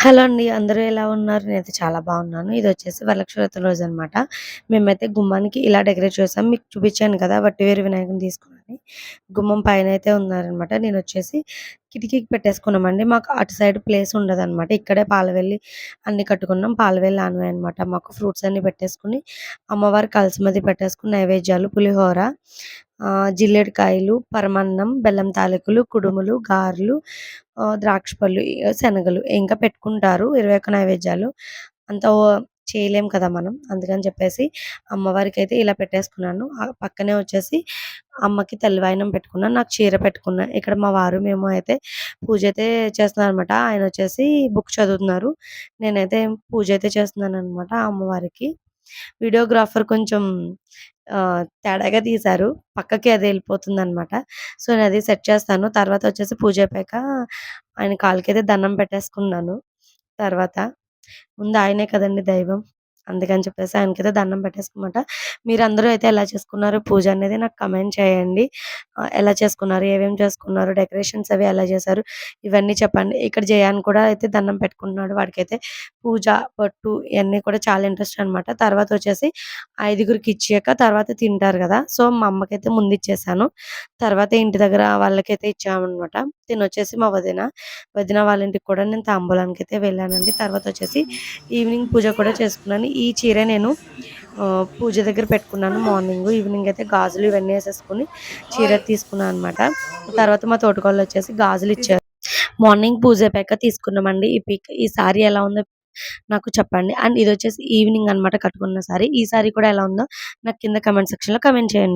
Hello అండి అందరూ ఎలా ఉన్నారు? నేనైతే చాలా బాగున్నాను. ఇది వచ్చేసి వరలక్ష్మి రోజు అనమాట మేమైతే గుమ్మానికి ఇలా డెకరేట్ చేసాం. మీకు చూపించాను కదా వట్టివేరు వినాయకుని తీసుకుని గుమ్మం పైన అయితే ఉన్నారనమాట. నేను వచ్చేసి కిటికీకి పెట్టేసుకున్నామండి. మాకు అటు సైడ్ ప్లేస్ ఉండదు అనమాట ఇక్కడే పాలవెల్లి అన్ని కట్టుకున్నాం. పాలవెల్లి ఆనవే అనమాట. మాకు ఫ్రూట్స్ అన్ని పెట్టేసుకుని అమ్మవారి కలిసిమది పెట్టేసుకుని నైవేద్యాలు పులిహోర ఆ, జిల్లేడికాయలు పరమాన్నం బెల్లం తాలికలు కుడుములు గారెలు ద్రాక్ష పళ్ళు శనగలు ఇంకా పెట్టుకుంటారు. ఇరవై ఒక్క నైవేద్యాలు. అంత చేయలేం కదా మనం. అందుకని చెప్పేసి అమ్మవారికి అయితే ఇలా పెట్టేసుకున్నాను. పక్కనే వచ్చేసి అమ్మకి తెల్లవాయినం పెట్టుకున్నాను నాకు చీర పెట్టుకున్నా. ఇక్కడ మా వారు మేము అయితే పూజ అయితే చేస్తున్నారు అనమాట ఆయన వచ్చేసి బుక్ చదువుతున్నారు. నేనైతే పూజ అయితే చేస్తున్నాను అనమాట అమ్మవారికి. వీడియోగ్రాఫర్ కొంచెం తేడాగా తీశారు. పక్కకి అది వెళ్ళిపోతుంది అనమాట సో నేను అది సెట్ చేస్తాను. తర్వాత వచ్చేసి పూజ అయిపోయాక ఆయన కాళ్ళకైతే దండం పెట్టేసుకున్నాను. తర్వాత ముందు ఆయనే కదండి దైవం. అందుకని చెప్పేసి ఆయనకైతే దండం పెట్టేసుకున్నమాట. మీరందరూ అయితే ఎలా చేసుకున్నారు పూజ అనేది నాకు కమెంట్ చేయండి. ఎలా చేసుకున్నారు ఏమేమి చేసుకున్నారు డెకరేషన్స్ అవి ఎలా చేశారు ఇవన్నీ చెప్పండి. ఇక్కడ జయాన్ కూడా అయితే దండం పెట్టుకుంటున్నాడు. వాడికైతే పూజ పట్టు ఇవన్నీ కూడా చాలా ఇంట్రెస్ట్ అన్నమాట. తర్వాత వచ్చేసి ఐదుగురికి ఇచ్చాక తర్వాత తింటారు కదా. సో మా అమ్మకైతే ముందు ఇచ్చేసాను. తర్వాత ఇంటి దగ్గర వాళ్ళకైతే ఇచ్చామన్నమాట. తిని వచ్చేసి మా వదిన వదిన వాళ్ళ ఇంటికి కూడా నేను తాంబూలానికి అయితే వెళ్ళానండి. తర్వాత వచ్చేసి ఈవినింగ్ పూజ కూడా చేసుకున్నాను. ఈ చీర నేను పూజ దగ్గర పెట్టుకున్నాను. మార్నింగ్ ఈవినింగ్ అయితే గాజులు ఇవన్నీ వేసేసుకుని చీర తీసుకున్నాను అనమాట తర్వాత మా తోటకాళ్ళు వచ్చేసి గాజులు ఇచ్చారు. మార్నింగ్ పూజ అయిపోయాక తీసుకున్నామండి. ఈ పిక్ ఈ సారీ ఎలా ఉందో నాకు చెప్పండి. అండ్ ఇది వచ్చేసి ఈవినింగ్ అన్నమాట కట్టుకున్న సారీ. ఈ సారీ కూడా ఎలా ఉందో నాకు కింద కమెంట్ సెక్షన్లో కమెంట్ చేయండి.